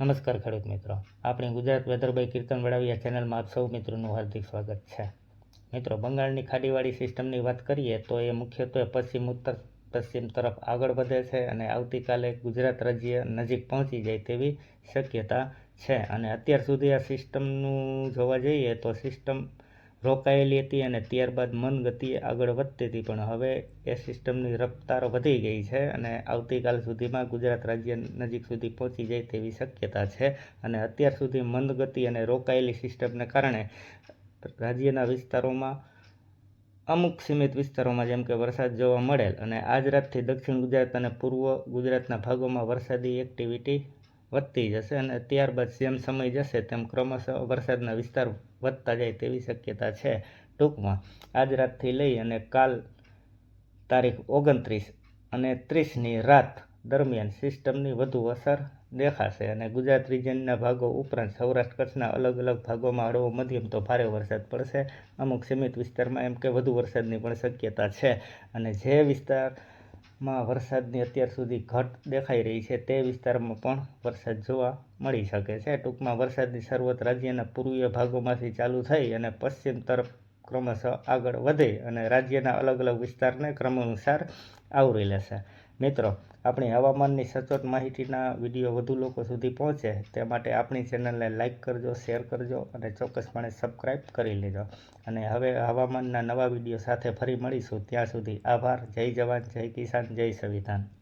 નમસ્કાર ખેડૂત મિત્રો. આપણી ગુજરાત વેધરભાઈ કીર્તન વડાવિયા ચેનલમાં આપ સૌ મિત્રોનું હાર્દિક સ્વાગત છે. મિત્રો, બંગાળની ખાડીવાળી સિસ્ટમની વાત કરીએ તો એ મુખ્યત્વે પશ્ચિમ, ઉત્તર, પશ્ચિમ તરફ આગળ વધે છે અને આવતીકાલે ગુજરાત રાજ્ય નજીક પહોંચી જાય તેવી શક્યતા છે. અને અત્યાર સુધી આ સિસ્ટમનું જોવા જઈએ તો સિસ્ટમ રોકાયેલી હતી અને ત્યારબાદ મન ગતિએ આગળ વધતી હતી. પણ હવે એ સિસ્ટમની રફતાર વધી ગઈ છે અને આવતીકાલ સુધીમાં ગુજરાત રાજ્ય નજીક સુધી પહોંચી જાય તેવી શક્યતા છે. અને અત્યાર સુધી મંદ ગતિ અને રોકાયેલી સિસ્ટમને કારણે રાજ્યના વિસ્તારોમાં, અમુક સીમિત વિસ્તારોમાં જેમ કે વરસાદ જોવા મળેલ અને આજ રાતથી દક્ષિણ ગુજરાત અને પૂર્વ ગુજરાતના ભાગોમાં વરસાદી એક્ટિવિટી વધતી જશે અને ત્યારબાદ જેમ સમય જશે તેમ ક્રમશઃ વરસાદના વિસ્તાર વધતા જાય તેવી શક્યતા છે. ટૂંકમાં, આજ રાતથી લઈ અને કાલ તારીખ ઓગણત્રીસ અને ત્રીસની રાત દરમિયાન સિસ્ટમની વધુ અસર દેખાશે અને ગુજરાત રિજનના ભાગો ઉપરાંત સૌરાષ્ટ્ર કચ્છના અલગ અલગ ભાગોમાં હળવો મધ્યમ તો ભારે વરસાદ પડશે. અમુક સીમિત વિસ્તારમાં એમ કે વધુ વરસાદની પણ શક્યતા છે અને જે વિસ્તારમાં વરસાદની અત્યાર સુધી ઘટ દેખાઈ રહી છે તે વિસ્તારમાં પણ વરસાદ જોવા મળી શકે છે. ટૂંકમાં વરસાદની શરૂઆત રાજ્યના પૂર્વીય ભાગોમાંથી ચાલુ થઈ અને પશ્ચિમ તરફ ક્રમશઃ આગળ વધે અને રાજ્યના અલગ અલગ વિસ્તારને ક્રમાનુસાર આવરી લેશે. મિત્રો, આપણી હવામાનની સચોટ માહિતીના વીડિયો વધુ લોકો સુધી પહોંચે તે માટે આપણી ચેનલને લાઇક કરજો, શેર કરજો અને ચોક્કસપણે સબસ્ક્રાઈબ કરી લેજો. અને હવે હવામાનના નવા વીડિયો સાથે ફરી મળીશું. ત્યાં સુધી આભાર. જય જવાન, જય કિસાન, જય સંવિધાન.